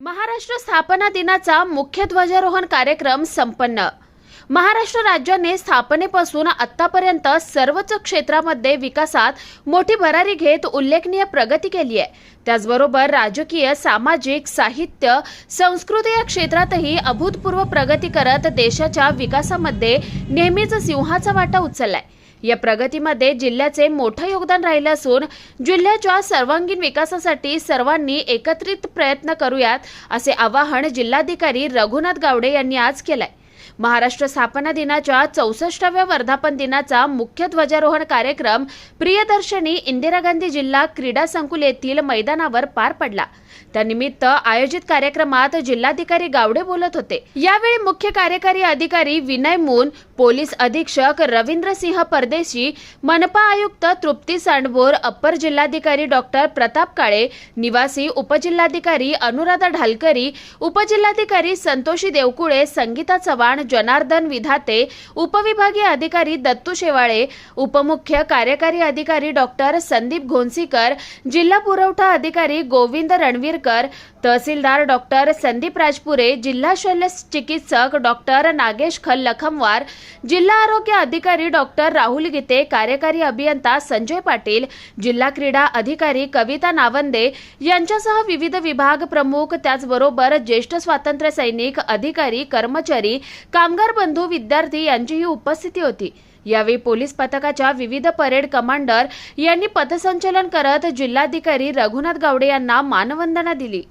महाराष्ट्र स्थापना दिनाचा मुख्य ध्वजारोहण कार्यक्रम संपन्न. महाराष्ट्र राज्याने स्थापनेपासून आतापर्यंत सर्वच क्षेत्रामध्ये विकासात मोठी भरारी घेत उल्लेखनीय प्रगती केली आहे. त्याचबरोबर राजकीय सामाजिक साहित्य संस्कृती या क्षेत्रातही अभूतपूर्व प्रगती करत देशाच्या विकासामध्ये नेहमीच सिंहाचा वाटा उचललाय. या प्रगतीमध्ये जिल्ह्याचे मोठं योगदान राहिलं असून जिल्ह्याच्या सर्वांगीण विकासासाठी सर्वांनी एकत्रित प्रयत्न करूयात असे आवाहन जिल्हाधिकारी रघुनाथ गावडे यांनी आज केलंय. महाराष्ट्र स्थापना दिनाच्या चौसष्टाव्या वर्धापन दिनाचा मुख्य ध्वजारोहण कार्यक्रम प्रियदर्शनी इंदिरा गांधी जिल्हा क्रीडा संकुल येथील मैदानावर पार पडला. त्यानिमित्त आयोजित कार्यक्रमात जिल्हाधिकारी गावडे बोलत होते. यावेळी मुख्य कार्यकारी अधिकारी विनय मून पोलीस अधीक्षक रवींद्र सिंह परदेशी मनपा आयुक्त तृप्ती सांडबोर अप्पर जिल्हाधिकारी डॉक्टर प्रताप काळे निवासी उपजिल्हाधिकारी अनुराधा ढालकरी उपजिल्हाधिकारी संतोषी देवकुळे संगीता चव्हाण जनार्दन विधाते उपविभागीय अधिकारी दत्तू शेवाळे उपमुख्य कार्यकारी अधिकारी डॉक्टर संदीप घोंसीकर जिल्हा पुरवठा अधिकारी गोविंद रणवीरकर तहसीलदार डॉक्टर संदीप राजपुरे जिल्हा शल्य चिकित्सक डॉक्टर नागेश खल लखमवार जिल्हा आरोग्य अधिकारी डॉक्टर राहुल गीते कार्यकारी अभियंता संजय पाटील जिल्हा क्रीडा अधिकारी कविता नावंदे यांच्यासह विविध विभाग प्रमुख त्याचबरोबर ज्येष्ठ स्वातंत्र्य सैनिक अधिकारी कर्मचारी कामगार बंधू विद्यार्थी यांचीही उपस्थिती होती. यावेळी पोलीस पथकाच्या विविध परेड कमांडर यांनी पथसंचलन करत जिल्हाधिकारी रघुनाथ गावडे यांना मानवंदना दिली.